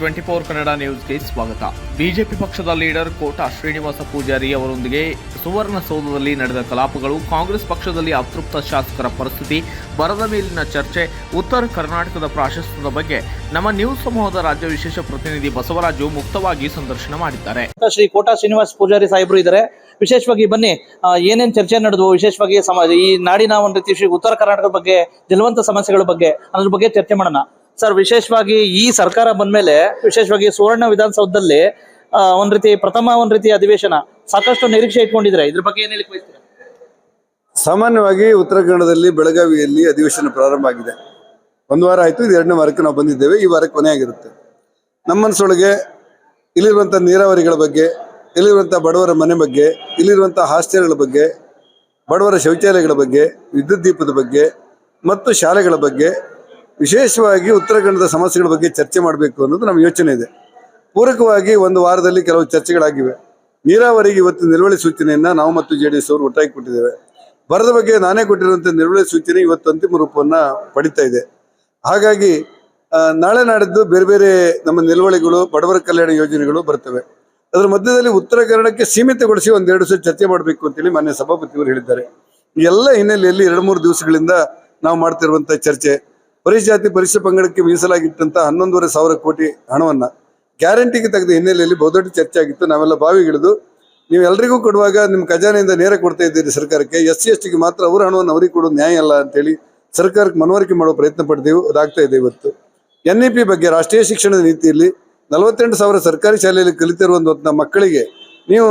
Twenty four Kannada ನ್ಯೂಸ್ಗೆ ಸ್ವಾಗತ. BJP ಪಕ್ಷದ ಲೀಡರ್ ಕೋಟಾ ಶ್ರೀನಿವಾಸ ಪೂಜಾರಿ ಅವರೊಂದಿಗೆ ಸುವರ್ಣಸೌಧದಲ್ಲಿ ನಡೆದ ಕಲಾಪಗಳು ಕಾಂಗ್ರೆಸ್ ಪಕ್ಷದಲ್ಲಿ ಅತೃಪ್ತ ಶಾಸಕರ ಪರಿಸ್ಥಿತಿ, ಬರದ ಮೇಲಿನ ಚರ್ಚೆ, ಉತ್ತರ ಕರ್ನಾಟಕದ ಪ್ರಾಶಸ್ತ್ಯದ ಬಗ್ಗೆ ನಮ್ಮ ನ್ಯೂಸ್ ಸಮೂಹದ ರಾಜ್ಯ ವಿಶೇಷ ಪ್ರತಿನಿಧಿ ಬಸವರಾಜು ಮುಕ್ತವಾಗಿ ಸಂದರ್ಶನ ಮಾಡಿದ್ದಾರೆ. ಶ್ರೀ ಕೋಟಾ ಶ್ರೀನಿವಾಸ ಪೂಜಾರಿ ಸಾಹೇಬರು ಇದ್ದಾರೆ. ವಿಶೇಷವಾಗಿ ಬನ್ನಿ ಏನೇನು ಚರ್ಚೆ ನಡೆದವು, ವಿಶೇಷವಾಗಿ ಈ ನಾಡಿನ ಒಂದು ರೀತಿ ಉತ್ತರ ಕರ್ನಾಟಕದ ಬಗ್ಗೆ, ಜಲವಂತ ಸಮಸ್ಯೆಗಳ ಬಗ್ಗೆ, ಅದ್ರ ಬಗ್ಗೆ ಚರ್ಚೆ ಮಾಡೋಣ. ಸರ್, ವಿಶೇಷವಾಗಿ ಈ ಸರ್ಕಾರ ಬಂದ್ಮೇಲೆ, ವಿಶೇಷವಾಗಿ ಸುವರ್ಣ ವಿಧಾನಸೌಧದಲ್ಲಿ ಒಂದ್ ರೀತಿ ಪ್ರಥಮ ಒಂದ್ ರೀತಿ ಅಧಿವೇಶನ ಸಾಕಷ್ಟು ನಿರೀಕ್ಷೆ ಇಟ್ಕೊಂಡಿದ್ರೆ ಇದ್ರ ಬಗ್ಗೆ ಏನ್ ಸಾಮಾನ್ಯವಾಗಿ ಉತ್ತರ ಕನ್ನಡದಲ್ಲಿ ಬೆಳಗಾವಿಯಲ್ಲಿ ಅಧಿವೇಶನ ಪ್ರಾರಂಭ ಆಗಿದೆ. ಒಂದು ವಾರ ಆಯ್ತು, ಇದು ಎರಡನೇ ವಾರಕ್ಕೆ ನಾವು ಬಂದಿದ್ದೇವೆ, ಈ ವಾರಕ್ಕೆ ಕೊನೆಯಾಗಿರುತ್ತೆ ನಮ್ಮ ಮನಸ್ಸೊಳಗೆ ಇಲ್ಲಿರುವಂಥ ನೀರಾವರಿಗಳ ಬಗ್ಗೆ ಇಲ್ಲಿರುವಂಥ ಬಡವರ ಮನೆ ಬಗ್ಗೆ ಇಲ್ಲಿರುವಂಥ ಹಾಸ್ಟೆಲ್ಗಳ ಬಗ್ಗೆ, ಬಡವರ ಶೌಚಾಲಯಗಳ ಬಗ್ಗೆ, ವಿದ್ಯುತ್ ದೀಪದ ಬಗ್ಗೆ, ಮತ್ತು ಶಾಲೆಗಳ ಬಗ್ಗೆ ವಿಶೇಷವಾಗಿ ಉತ್ತರ ಕನ್ನಡದ ಸಮಸ್ಯೆಗಳ ಬಗ್ಗೆ ಚರ್ಚೆ ಮಾಡಬೇಕು ಅನ್ನೋದು ನಮ್ಮ ಯೋಚನೆ ಇದೆ. ಪೂರಕವಾಗಿ ಒಂದು ವಾರದಲ್ಲಿ ಕೆಲವು ಚರ್ಚೆಗಳಾಗಿವೆ. ನೀರಾವರಿಗೆ ಇವತ್ತು ನಿಲುವಳಿ ಸೂಚನೆಯನ್ನ ನಾವು ಮತ್ತು ಜೆ ಡಿ ಎಸ್ ಅವರು ಒಟ್ಟಾಗಿ ಕೊಟ್ಟಿದ್ದೇವೆ. ಬರದ ಬಗ್ಗೆ ನಾನೇ ಕೊಟ್ಟಿರುವಂತಹ ನಿಲುವಳಿ ಸೂಚನೆ ಇವತ್ತು ಅಂತಿಮ ರೂಪವನ್ನ ಪಡಿತಾ ಇದೆ. ಹಾಗಾಗಿ ನಾಳೆ ನಾಡಿದ್ದು ಬೇರೆ ಬೇರೆ ನಮ್ಮ ನಿಲುವಳಿಗಳು, ಬಡವರ ಕಲ್ಯಾಣ ಯೋಜನೆಗಳು ಬರ್ತವೆ. ಅದರ ಮಧ್ಯದಲ್ಲಿ ಉತ್ತರ ಕನ್ನಡಕ್ಕೆ ಸೀಮಿತಗೊಳಿಸಿ ಒಂದೆರಡು ಸಲ ಚರ್ಚೆ ಮಾಡಬೇಕು ಅಂತೇಳಿ ಮಾನ್ಯ ಸಭಾಪತಿಯವರು ಹೇಳಿದ್ದಾರೆ. ಎಲ್ಲ ಹಿನ್ನೆಲೆಯಲ್ಲಿ ಎರಡು ಮೂರು ದಿವಸಗಳಿಂದ ನಾವು ಮಾಡ್ತಿರುವಂತಹ ಚರ್ಚೆ. ಪರಿಶಿಷ್ಟ ಜಾತಿ ಪರಿಶಿಷ್ಟ ಪಂಗಡಕ್ಕೆ ಮೀಸಲಾಗಿಟ್ಟಂತ ಹನ್ನೊಂದೂವರೆ ಸಾವಿರ ಕೋಟಿ ಹಣವನ್ನ ಗ್ಯಾರಂಟಿಗೆ ತೆಗೆದ ಹಿನ್ನೆಲೆಯಲ್ಲಿ ಬಹುದೊಡ್ಡ ಚರ್ಚೆ ಆಗಿತ್ತು. ನಾವೆಲ್ಲ ಬಾವಿಗಿಳಿದು ನೀವು ಎಲ್ರಿಗೂ ಕೊಡುವಾಗ ನಿಮ್ಮ ಖಜಾನೆಯಿಂದ ನೇರ ಕೊಡ್ತಾ ಇದ್ದೀರಿ ಸರ್ಕಾರಕ್ಕೆ. ಎಸ್ ಸಿ ಎಸ್ ಟಿಗೆ ಮಾತ್ರ ಅವ್ರ ಹಣವನ್ನು ಅವರಿಗೆ ಕೊಡೋದು ನ್ಯಾಯ ಅಲ್ಲ ಅಂತೇಳಿ ಸರ್ಕಾರಕ್ಕೆ ಮನವರಿಕೆ ಮಾಡೋ ಪ್ರಯತ್ನ ಪಡ್ತೀವಿ ಅದಾಗ್ತಾ ಇದೆ ಇವತ್ತು. ಎನ್ ಇ ಪಿ ಬಗ್ಗೆ ರಾಷ್ಟ್ರೀಯ ಶಿಕ್ಷಣದ ನೀತಿಯಲ್ಲಿ ನಲವತ್ತೆಂಟು ಸಾವಿರ ಸರ್ಕಾರಿ ಶಾಲೆಯಲ್ಲಿ ಕಲಿತಿರುವಂಥ ಮಕ್ಕಳಿಗೆ ನೀವು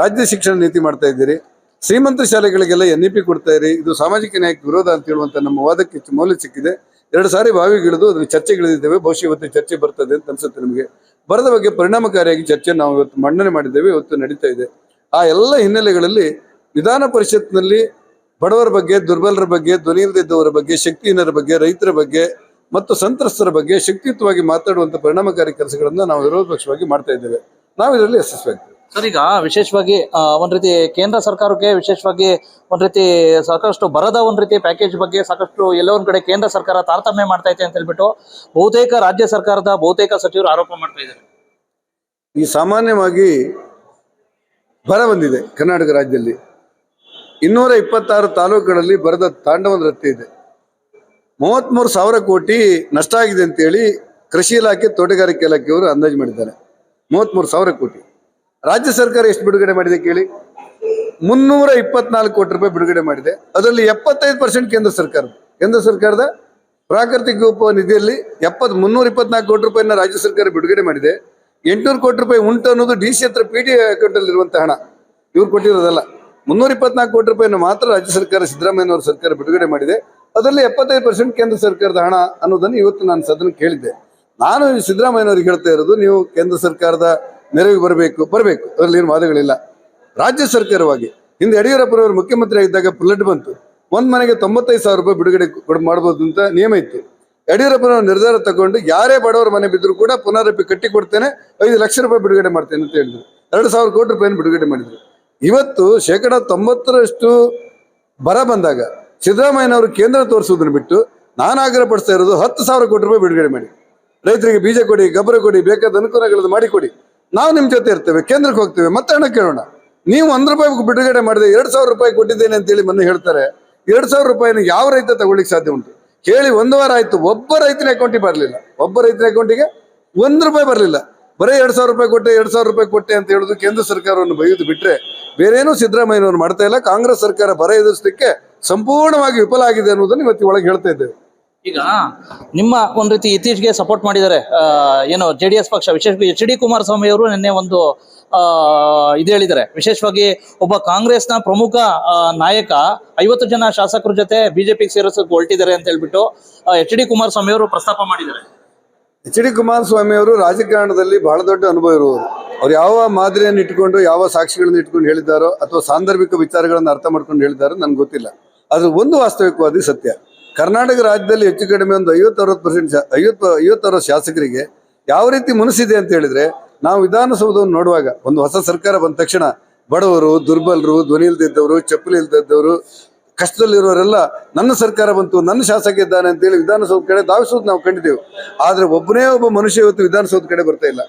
ರಾಜ್ಯ ಶಿಕ್ಷಣ ನೀತಿ ಮಾಡ್ತಾ ಇದ್ದೀರಿ. ಶ್ರೀಮಂತ ಶಾಲೆಗಳಿಗೆಲ್ಲ ಎನ್ ಇ ಪಿ ಕೊಡ್ತಾ ಇರಿ. ಇದು ಸಾಮಾಜಿಕ ನ್ಯಾಯಕ್ಕೆ ವಿರೋಧ ಅಂತ ಹೇಳುವಂತ ನಮ್ಮ ವಾದಕ್ಕೆ ಹೆಚ್ಚು ಮೌಲ್ಯ ಸಿಕ್ಕಿದೆ. ಎರಡು ಸಾರಿ ಬಾವಿಗಿಳಿದು ಅದ್ರ ಚರ್ಚೆಗಳಿದ್ದೇವೆ ಬಹುಶಃ ಇವತ್ತು ಚರ್ಚೆ ಬರ್ತದೆ ಅಂತ ಅನ್ಸುತ್ತೆ ನಮಗೆ. ಬರದ ಬಗ್ಗೆ ಪರಿಣಾಮಕಾರಿಯಾಗಿ ಚರ್ಚೆ ನಾವು ಇವತ್ತು ಮಂಡನೆ ಮಾಡಿದ್ದೇವೆ. ಇವತ್ತು ನಡೀತಾ ಇದೆ. ಆ ಎಲ್ಲ ಹಿನ್ನೆಲೆಗಳಲ್ಲಿ ವಿಧಾನ ಪರಿಷತ್ನಲ್ಲಿ ಬಡವರ ಬಗ್ಗೆ, ದುರ್ಬಲರ ಬಗ್ಗೆ, ಧ್ವನಿ ಇಲ್ಲದಿದ್ದವರ ಬಗ್ಗೆ, ಶಕ್ತಿಹೀನರ ಬಗ್ಗೆ, ರೈತರ ಬಗ್ಗೆ ಮತ್ತು ಸಂತ್ರಸ್ತರ ಬಗ್ಗೆ ಶಕ್ತಿಯುತವಾಗಿ ಮಾತಾಡುವಂತ ಪರಿಣಾಮಕಾರಿ ಕೆಲಸಗಳನ್ನ ನಾವು ವಿರೋಧ ಪಕ್ಷವಾಗಿ ಮಾಡ್ತಾ ಇದ್ದೇವೆ. ನಾವು ಇದರಲ್ಲಿ ಯಶಸ್ವಿಯಾಗ್ತೇವೆ ಸರ್, ಈಗ ವಿಶೇಷವಾಗಿ ಒಂದು ರೀತಿ ಕೇಂದ್ರ ಸರ್ಕಾರಕ್ಕೆ ವಿಶೇಷವಾಗಿ ಒಂದ್ ರೀತಿ ಸಾಕಷ್ಟು ಬರದ ಒಂದ್ ರೀತಿ ಪ್ಯಾಕೇಜ್ ಬಗ್ಗೆ ಸಾಕಷ್ಟು ಎಲ್ಲೋ ಒಂದ್ ಕಡೆ ಕೇಂದ್ರ ಸರ್ಕಾರ ತಾರತಮ್ಯ ಮಾಡ್ತಾ ಇದೆ ಅಂತ ಹೇಳ್ಬಿಟ್ಟು ಬಹುತೇಕ ರಾಜ್ಯ ಸರ್ಕಾರದ ಬಹುತೇಕ ಸಚಿವರು ಆರೋಪ ಮಾಡ್ತಾ ಇದ್ದಾರೆ. ಈ ಸಾಮಾನ್ಯವಾಗಿ ಬರ ಬಂದಿದೆ ಕರ್ನಾಟಕ ರಾಜ್ಯದಲ್ಲಿ. ಇನ್ನೂರ ಇಪ್ಪತ್ತಾರು ತಾಲೂಕುಗಳಲ್ಲಿ ಬರದ ತಾಂಡವ ನೃತ್ಯ ಇದೆ. ಮೂವತ್ಮೂರು ಸಾವಿರ ಕೋಟಿ ನಷ್ಟ ಆಗಿದೆ ಅಂತೇಳಿ ಕೃಷಿ ಇಲಾಖೆ, ತೋಟಗಾರಿಕೆ ಇಲಾಖೆಯವರು ಅಂದಾಜು ಮಾಡಿದ್ದಾರೆ. ಮೂವತ್ಮೂರು ಸಾವಿರ ಕೋಟಿ. ರಾಜ್ಯ ಸರ್ಕಾರ ಎಷ್ಟು ಬಿಡುಗಡೆ ಮಾಡಿದೆ ಕೇಳಿ? ಮುನ್ನೂರ ಇಪ್ಪತ್ನಾಲ್ಕು ಕೋಟಿ ರೂಪಾಯಿ ಬಿಡುಗಡೆ ಮಾಡಿದೆ. ಅದರಲ್ಲಿ ಎಪ್ಪತ್ತೈದು ಪರ್ಸೆಂಟ್ ಕೇಂದ್ರ ಸರ್ಕಾರ. ಕೇಂದ್ರ ಸರ್ಕಾರದ ಪ್ರಾಕೃತಿಕ ವಿಕೋಪ ನಿಧಿಯಲ್ಲಿ ಎಪ್ಪತ್, ಮುನ್ನೂರ ಇಪ್ಪತ್ನಾಲ್ಕು ಕೋಟಿ ರೂಪಾಯಿನ ರಾಜ್ಯ ಸರ್ಕಾರ ಬಿಡುಗಡೆ ಮಾಡಿದೆ. ಎಂಟುನೂರು ಕೋಟಿ ರೂಪಾಯಿ ಉಂಟು ಅನ್ನೋದು ಡಿ ಸಿ ಹತ್ರ ಪಿ ಡಿ ಅಕೌಂಟ್ ಅಲ್ಲಿ ಇರುವಂತಹ ಹಣ. ಇವ್ರು ಕೊಟ್ಟಿರೋದಲ್ಲ. ಮುನ್ನೂರ ಇಪ್ಪತ್ನಾಲ್ಕು ಕೋಟಿ ರೂಪಾಯಿನ ಮಾತ್ರ ರಾಜ್ಯ ಸರ್ಕಾರ, ಸಿದ್ದರಾಮಯ್ಯನವರ ಸರ್ಕಾರ ಬಿಡುಗಡೆ ಮಾಡಿದೆ. ಅದರಲ್ಲಿ ಎಪ್ಪತ್ತೈದು ಪರ್ಸೆಂಟ್ ಕೇಂದ್ರ ಸರ್ಕಾರದ ಹಣ ಅನ್ನೋದನ್ನು ಇವತ್ತು ನಾನು ಸದನ ಕೇಳಿದ್ದೆ. ನಾನು ಸಿದ್ದರಾಮಯ್ಯನವರಿಗೆ ಹೇಳ್ತಾ ಇರೋದು, ನೀವು ಕೇಂದ್ರ ಸರ್ಕಾರದ ನೆರವಿಗೆ ಬರಬೇಕು ಬರಬೇಕು. ಅದರಲ್ಲಿ ಏನು ವಾದಗಳಿಲ್ಲ. ರಾಜ್ಯ ಸರ್ಕಾರವಾಗಿ ಹಿಂದೆ ಯಡಿಯೂರಪ್ಪನವರು ಮುಖ್ಯಮಂತ್ರಿ ಆಗಿದ್ದಾಗ ಫ್ಲಡ್ ಬಂತು. ಒಂದ್ ಮನೆಗೆ ತೊಂಬತ್ತೈದು ಸಾವಿರ ರೂಪಾಯಿ ಬಿಡುಗಡೆ ಮಾಡ್ಬೋದು ಅಂತ ನಿಯಮ ಇತ್ತು. ಯಡಿಯೂರಪ್ಪನವರು ನಿರ್ಧಾರ ತಗೊಂಡು ಯಾರೇ ಬಡವರ ಮನೆ ಬಿದ್ದರೂ ಕೂಡ ಪುನರಪಿ ಕಟ್ಟಿ ಕೊಡ್ತೇನೆ, ಐದು ಲಕ್ಷ ರೂಪಾಯಿ ಬಿಡುಗಡೆ ಮಾಡ್ತೇನೆ ಅಂತ ಹೇಳಿದ್ರು. ಎರಡು ಸಾವಿರ ಕೋಟಿ ರೂಪಾಯಿನ ಬಿಡುಗಡೆ ಮಾಡಿದ್ರು. ಇವತ್ತು ಶೇಕಡ ತೊಂಬತ್ತರಷ್ಟು ಬರ ಬಂದಾಗ ಸಿದ್ದರಾಮಯ್ಯನವರು ಕೇಂದ್ರ ತೋರಿಸುವುದನ್ನು ಬಿಟ್ಟು ನಾನು ಆಗ್ರಹ ಪಡಿಸ್ತಾ ಇರೋದು ಹತ್ತು ಸಾವಿರ ಕೋಟಿ ರೂಪಾಯಿ ಬಿಡುಗಡೆ ಮಾಡಿ. ರೈತರಿಗೆ ಬೀಜ ಕೊಡಿ, ಗೊಬ್ಬರ ಕೊಡಿ, ಬೇಕಾದ ಅನುಕೂಲಗಳನ್ನು ಮಾಡಿಕೊಡಿ. ನಾವು ನಿಮ್ಮ ಜೊತೆ ಇರ್ತೇವೆ, ಕೇಂದ್ರಕ್ಕೆ ಹೋಗ್ತೇವೆ, ಮತ್ತೆ ಹಣ ಕೇಳೋಣ. ನೀವು ಒಂದ್ ರೂಪಾಯಿ ಬಿಡುಗಡೆ ಮಾಡಿದೆ ಎರಡ್ ಸಾವಿರ ರೂಪಾಯಿ ಕೊಟ್ಟಿದ್ದೇನೆ ಅಂತೇಳಿ ಮೊನ್ನೆ ಹೇಳ್ತಾರೆ. ಎರಡ್ ಸಾವಿರ ರೂಪಾಯಿನ ಯಾವ ರೈತ ತಗೊಳ್ಳಿಕ್ಕೆ ಸಾಧ್ಯ ಉಂಟು? ಕೇಳಿ ಒಂದು ವಾರ ಆಯ್ತು, ಒಬ್ಬ ರೈತನ ಅಕೌಂಟಿಗೆ ಬರಲಿಲ್ಲ. ಒಬ್ಬ ರೈತನ ಅಕೌಂಟಿಗೆ ಒಂದ್ ರೂಪಾಯಿ ಬರಲಿಲ್ಲ. ಬರೀ ಎರಡ್ ಸಾವಿರ ರೂಪಾಯಿ ಕೊಟ್ಟೆ, ಎರಡ್ ಸಾವಿರ ರೂಪಾಯಿ ಕೊಟ್ಟೆ ಅಂತ ಹೇಳುದು ಕೇಂದ್ರ ಸರ್ಕಾರವನ್ನು ಬೈಯೋದು ಬಿಟ್ರೆ ಬೇರೇನೂ ಸಿದ್ದರಾಮಯ್ಯನವರು ಮಾಡ್ತಾ ಇಲ್ಲ. ಕಾಂಗ್ರೆಸ್ ಸರ್ಕಾರ ಬರ ಎದುರಿಸಲಿಕ್ಕೆ ಸಂಪೂರ್ಣವಾಗಿ ವಿಫಲ ಆಗಿದೆ ಅನ್ನೋದನ್ನು ಇವತ್ತಿ ಒಳಗೆ ಹೇಳ್ತಾ ಇದ್ದೇವೆ. ಈಗ ನಿಮ್ಮ ಒಂದ್ ರೀತಿ ಇತ್ತೀಚೆಗೆ ಸಪೋರ್ಟ್ ಮಾಡಿದ್ದಾರೆ ಏನು ಜೆ ಡಿ ಎಸ್ ಪಕ್ಷ ವಿಶೇಷವಾಗಿ ಎಚ್ ಡಿ ಕುಮಾರಸ್ವಾಮಿ ಅವರು ನಿನ್ನೆ ಒಂದು ಇದು ಹೇಳಿದ್ದಾರೆ. ವಿಶೇಷವಾಗಿ ಒಬ್ಬ ಕಾಂಗ್ರೆಸ್ನ ಪ್ರಮುಖ ನಾಯಕ, ಐವತ್ತು ಜನ ಶಾಸಕರ ಜೊತೆ ಬಿಜೆಪಿಗೆ ಸೇರಿಸೋಕೆ ಹೊರಟಿದ್ದಾರೆ ಅಂತ ಹೇಳ್ಬಿಟ್ಟು ಎಚ್ ಡಿ ಕುಮಾರಸ್ವಾಮಿ ಅವರು ಪ್ರಸ್ತಾಪ ಮಾಡಿದ್ದಾರೆ. ಎಚ್ ಡಿ ಕುಮಾರಸ್ವಾಮಿ ಅವರು ರಾಜಕಾರಣದಲ್ಲಿ ಬಹಳ ದೊಡ್ಡ ಅನುಭವ ಇರುವವರು. ಅವ್ರು ಯಾವ ಮಾದರಿಯನ್ನು ಇಟ್ಕೊಂಡು, ಯಾವ ಸಾಕ್ಷಿಗಳನ್ನು ಇಟ್ಕೊಂಡು ಹೇಳಿದ್ದಾರೋ ಅಥವಾ ಸಾಂದರ್ಭಿಕ ವಿಚಾರಗಳನ್ನು ಅರ್ಥ ಮಾಡ್ಕೊಂಡು ಹೇಳಿದ್ದಾರೋ ನನ್ಗೆ ಗೊತ್ತಿಲ್ಲ. ಅದು ಒಂದು ವಾಸ್ತವಿಕವಾದಿ ಸತ್ಯ. ಕರ್ನಾಟಕ ರಾಜ್ಯದಲ್ಲಿ ಹೆಚ್ಚು ಕಡಿಮೆ ಒಂದು ಐವತ್ತರವತ್ತು ಪರ್ಸೆಂಟ್ ಐವತ್ತು, ಐವತ್ತರವತ್ತು ಶಾಸಕರಿಗೆ ಯಾವ ರೀತಿ ಮನಸ್ಸಿದೆ ಅಂತ ಹೇಳಿದ್ರೆ ನಾವು ವಿಧಾನಸೌಧವನ್ನು ನೋಡುವಾಗ ಒಂದು ಹೊಸ ಸರ್ಕಾರ ಬಂದ ತಕ್ಷಣ ಬಡವರು, ದುರ್ಬಲರು, ಧ್ವನಿ ಇಲ್ದಿದ್ದವರು ಚಪ್ಪಲಿ ಇಲ್ದಿದ್ದವರು ಕಷ್ಟದಲ್ಲಿರೋರೆಲ್ಲ ನನ್ನ ಸರ್ಕಾರ ಬಂತು, ನನ್ನ ಶಾಸಕ ಇದ್ದಾನೆ ಅಂತೇಳಿ ವಿಧಾನಸೌಧ ಕಡೆ ಧಾವಿಸೋದು ನಾವು ಕಂಡಿದ್ದೇವೆ. ಆದ್ರೆ ಒಬ್ಬನೇ ಒಬ್ಬ ಮನುಷ್ಯ ಇವತ್ತು ವಿಧಾನಸೌಧ ಕಡೆ ಬರ್ತಾ ಇಲ್ಲ.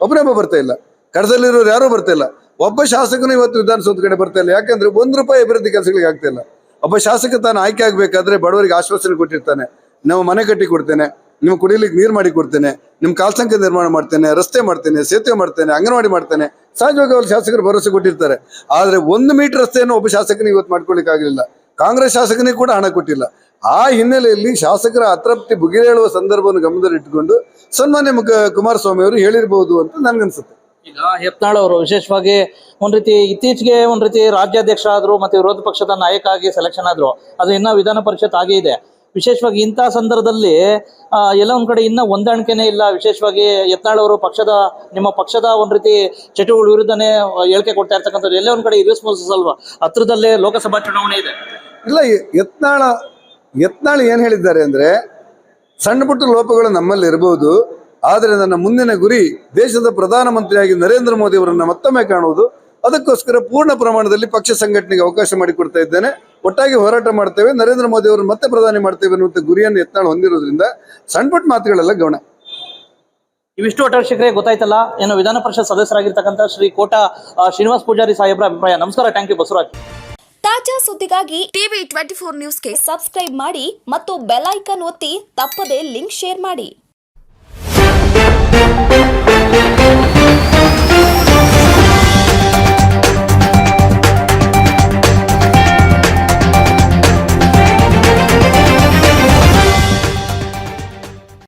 ಒಬ್ಬನೇ ಒಬ್ಬ ಬರ್ತಾ ಇಲ್ಲ. ಕಡದಲ್ಲಿರೋರು ಯಾರೂ ಬರ್ತಾ ಇಲ್ಲ. ಒಬ್ಬ ಶಾಸಕನು ಇವತ್ತು ವಿಧಾನಸೌಧ ಕಡೆ ಬರ್ತಾ ಇಲ್ಲ. ಯಾಕಂದ್ರೆ ಒಂದು ರೂಪಾಯಿ ಅಭಿವೃದ್ಧಿ ಕೆಲಸಗಳಿಗೆ ಆಗ್ತಾ ಇಲ್ಲ. ಒಬ್ಬ ಶಾಸಕ ತಾನು ಆಯ್ಕೆ ಆಗ್ಬೇಕಾದ್ರೆ ಬಡವರಿಗೆ ಆಶ್ವಾಸನೆ ಕೊಟ್ಟಿರ್ತಾನೆ. ನಾವು ಮನೆ ಕಟ್ಟಿ ಕೊಡ್ತೇನೆ ನಿಮ್ಗೆ ಕುಡಿಲಿಕ್ಕೆ ನೀರು ಮಾಡಿ ಕೊಡ್ತೇನೆ ನಿಮ್ಮ ಕಾಲ್ಸಂಕ ನಿರ್ಮಾಣ ಮಾಡ್ತೇನೆ, ರಸ್ತೆ ಮಾಡ್ತೇನೆ, ಸೇತುವೆ ಮಾಡ್ತೇನೆ, ಅಂಗನವಾಡಿ ಮಾಡ್ತೇನೆ. ಸಹಜವಾಗಿ ಅವ್ರು ಶಾಸಕರು ಭರವಸೆ ಕೊಟ್ಟಿರ್ತಾರೆ. ಆದರೆ ಒಂದು ಮೀಟರ್ ರಸ್ತೆಯನ್ನು ಒಬ್ಬ ಶಾಸಕನಿಗೆ ಇವತ್ತು ಮಾಡ್ಕೊಳ್ಲಿಕ್ಕೆ ಆಗಲಿಲ್ಲ ಕಾಂಗ್ರೆಸ್ ಶಾಸಕನಿಗೆ ಕೂಡ ಹಣ ಕೊಟ್ಟಿಲ್ಲ. ಆ ಹಿನ್ನೆಲೆಯಲ್ಲಿ ಶಾಸಕರ ಅತೃಪ್ತಿ ಬುಗಿಲೇಳುವ ಸಂದರ್ಭವನ್ನು ಗಮನದಲ್ಲಿಟ್ಟುಕೊಂಡು ಸನ್ಮಾನ್ಯ ಮುಖ ಕುಮಾರಸ್ವಾಮಿ ಅವರು ಹೇಳಿರಬಹುದು ಅಂತ ನನ್ಗನ್ಸುತ್ತೆ. ಈಗ ಹೆತ್ನಾಳ್ ಅವರು ವಿಶೇಷವಾಗಿ ಒಂದ್ ರೀತಿ ಇತ್ತೀಚೆಗೆ ಒಂದ್ ರೀತಿ ರಾಜ್ಯಾಧ್ಯಕ್ಷ ಆದ್ರು ಮತ್ತೆ ವಿರೋಧ ಪಕ್ಷದ ನಾಯಕ ಆಗಿ ಸೆಲೆಕ್ಷನ್ ಆದ್ರು, ಅದು ಇನ್ನ ವಿಧಾನ ಪರಿಷತ್ ಆಗೇ ಇದೆ. ವಿಶೇಷವಾಗಿ ಇಂಥ ಸಂದರ್ಭದಲ್ಲಿ ಎಲ್ಲ ಒಂದ್ ಕಡೆ ಇನ್ನ ಹೊಂದಾಣಿಕೆನೇ ಇಲ್ಲ. ವಿಶೇಷವಾಗಿ ಯತ್ನಾಳ್ ಅವರು ಪಕ್ಷದ, ನಿಮ್ಮ ಪಕ್ಷದ ಒಂದ್ ರೀತಿ ಚಟುವಟಿಕೆ ವಿರುದ್ಧನೇ ಹೇಳಿಕೆ ಕೊಡ್ತಾ ಇರ್ತಕ್ಕಂಥದ್ದು ಎಲ್ಲ ಒಂದ್ ಕಡೆ ಇರಿಸ್ಮೋಸಸ್ ಅಲ್ವಾ? ಹತ್ರದಲ್ಲೇ ಲೋಕಸಭಾ ಚುನಾವಣೆ ಇದೆ. ಇಲ್ಲ ಯತ್ನಾಳ, ಯತ್ನಾಳ್ ಏನ್ ಹೇಳಿದ್ದಾರೆ ಅಂದ್ರೆ ಸಣ್ಣ ಪುಟ್ಟ ಲೋಪಗಳು ನಮ್ಮಲ್ಲಿ ಇರಬಹುದು ಆದರೆ ನನ್ನ ಮುಂದಿನ ಗುರಿ ದೇಶದ ಪ್ರಧಾನಮಂತ್ರಿಯಾಗಿ ನರೇಂದ್ರ ಮೋದಿ ಅವರನ್ನ ಮತ್ತೊಮ್ಮೆ ಕಾಣುವುದು. ಅದಕ್ಕೋಸ್ಕರ ಪೂರ್ಣ ಪ್ರಮಾಣದಲ್ಲಿ ಪಕ್ಷ ಸಂಘಟನೆಗೆ ಅವಕಾಶ ಮಾಡಿಕೊಡ್ತಾ ಇದ್ದೇನೆ. ಒಟ್ಟಾಗಿ ಹೋರಾಟ ಮಾಡ್ತೇವೆ. ನರೇಂದ್ರ ಮೋದಿ ಅವರನ್ನು ಮತ್ತೆ ಪ್ರಧಾನಿ ಮಾಡ್ತೇವೆ ಅನ್ನುವಂಥ ಗುರಿಯನ್ನು ಎತ್ತಾಳು ಹೊಂದಿರೋದ್ರಿಂದ ಸಣ್ಣ ಪುಟ್ಟ ಮಾತುಗಳೆಲ್ಲ ಗಮನ. ಇವಿಷ್ಟು ಒಟ್ಟಾರೆ ಗೊತ್ತಾಯ್ತಲ್ಲ. ಏನು ವಿಧಾನ ಪರಿಷತ್ ಸದಸ್ಯರಾಗಿರ್ತಕ್ಕಂಥ ಶ್ರೀ ಕೋಟ ಆ, ಶ್ರೀನಿವಾಸ್ ಪೂಜಾರಿ ಸಾಹೇಬ್ರ ಅಭಿಪ್ರಾಯ. ನಮಸ್ಕಾರ. Thank you Basavaraj. ತಾಜಾ ಸುದ್ದಿಗಾಗಿ ಟಿವಿ ಟ್ವೆಂಟಿ ಫೋರ್ ನ್ಯೂಸ್ಗೆ ಸಬ್ಸ್ಕ್ರೈಬ್ ಮಾಡಿ ಮತ್ತು ಬೆಲ್ ಐಕನ್ ಒತ್ತಿ ತಪ್ಪದೇ ಲಿಂಕ್ ಶೇರ್ ಮಾಡಿ. Thank you.